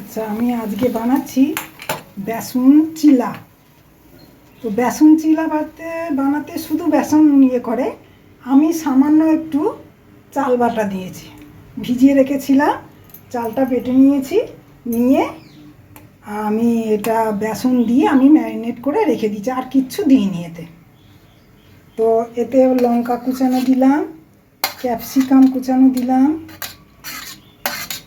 আচ্ছা আমি আজকে বানাচ্ছি বেসন চিলা। তো বেসন চিলা বাড়তে, বানাতে শুধু বেসন ইয়ে করে, আমি সামান্য একটু চাল বাটা দিয়েছি। ভিজিয়ে রেখেছিলাম, চালটা বেটে নিয়েছি, নিয়ে আমি এটা বেসন দিয়ে আমি ম্যারিনেট করে রেখে দিয়েছি, আর কিচ্ছু দিইনি এতে। তো এতে লঙ্কা কুচানো দিলাম, ক্যাপসিকাম কুচানো দিলাম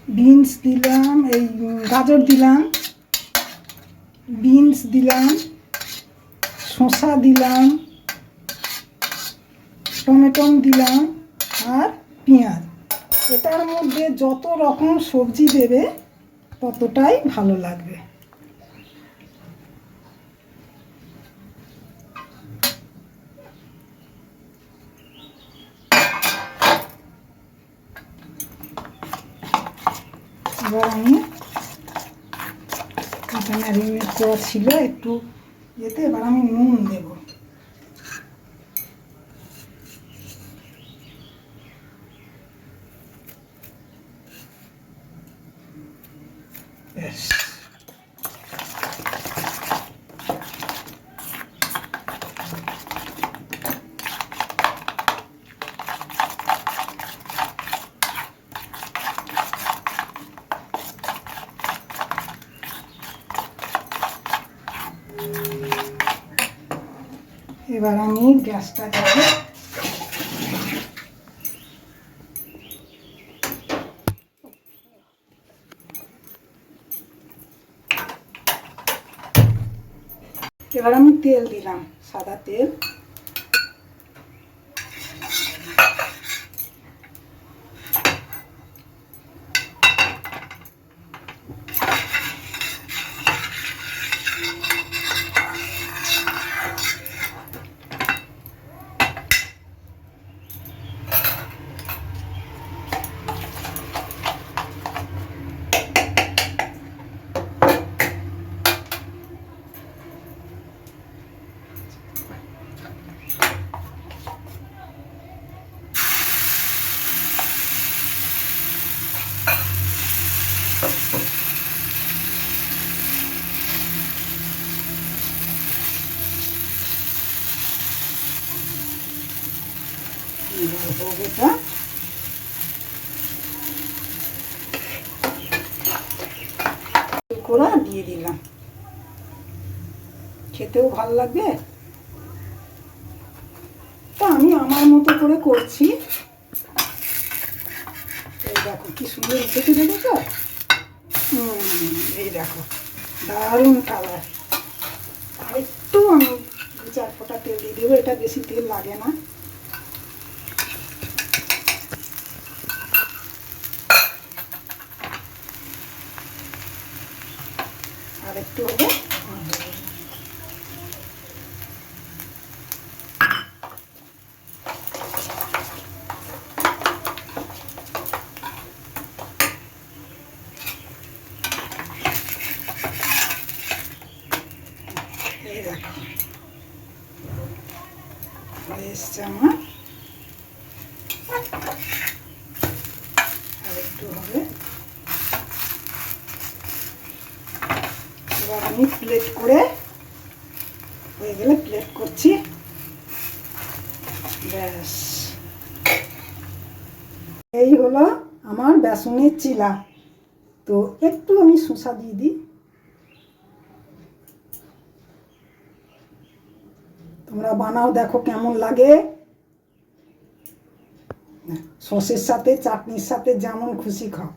বিনস দিলাম, এই গাজর দিলাম, বিনস দিলাম, শসা দিলাম টমেটো দিলাম আর পেঁয়াজ। এটার মধ্যে যত রকম সবজি দেবে, ততটাই ভালো লাগবে। এবার আমি। এটা ম্যারিনেট করা ছিল একটু যেতে এবার আমি নুন দেব। ব্যাস এবার আমি গ্যাসটা যাব এবার আমি তেল দিলাম সাদা তেল। করা দিয়ে দিলাম। খেতেও ভালো লাগবে। তা আমি আমার মতো করে করছি। এই দেখো কি সুন্দর উঠেছে দেখো তো। হুম, এই দেখো দারুণ কালার একটু আমি দু চার ফোঁটা তেল দিয়ে দেবো এটা বেশি তেল লাগে না। আর একটু হবে এসছে আমার আর একটু হবে এবার আমি প্লেট করে হয়ে গেলে প্লেট করছি। ব্যাস। এই হলো আমার বেসনের চিলা। তো একটু আমি শসা দিয়ে দিই। তোমরা বানাও, দেখো কেমন লাগে। সসের সাথে, চাটনির সাথে যেমন খুশি খাও।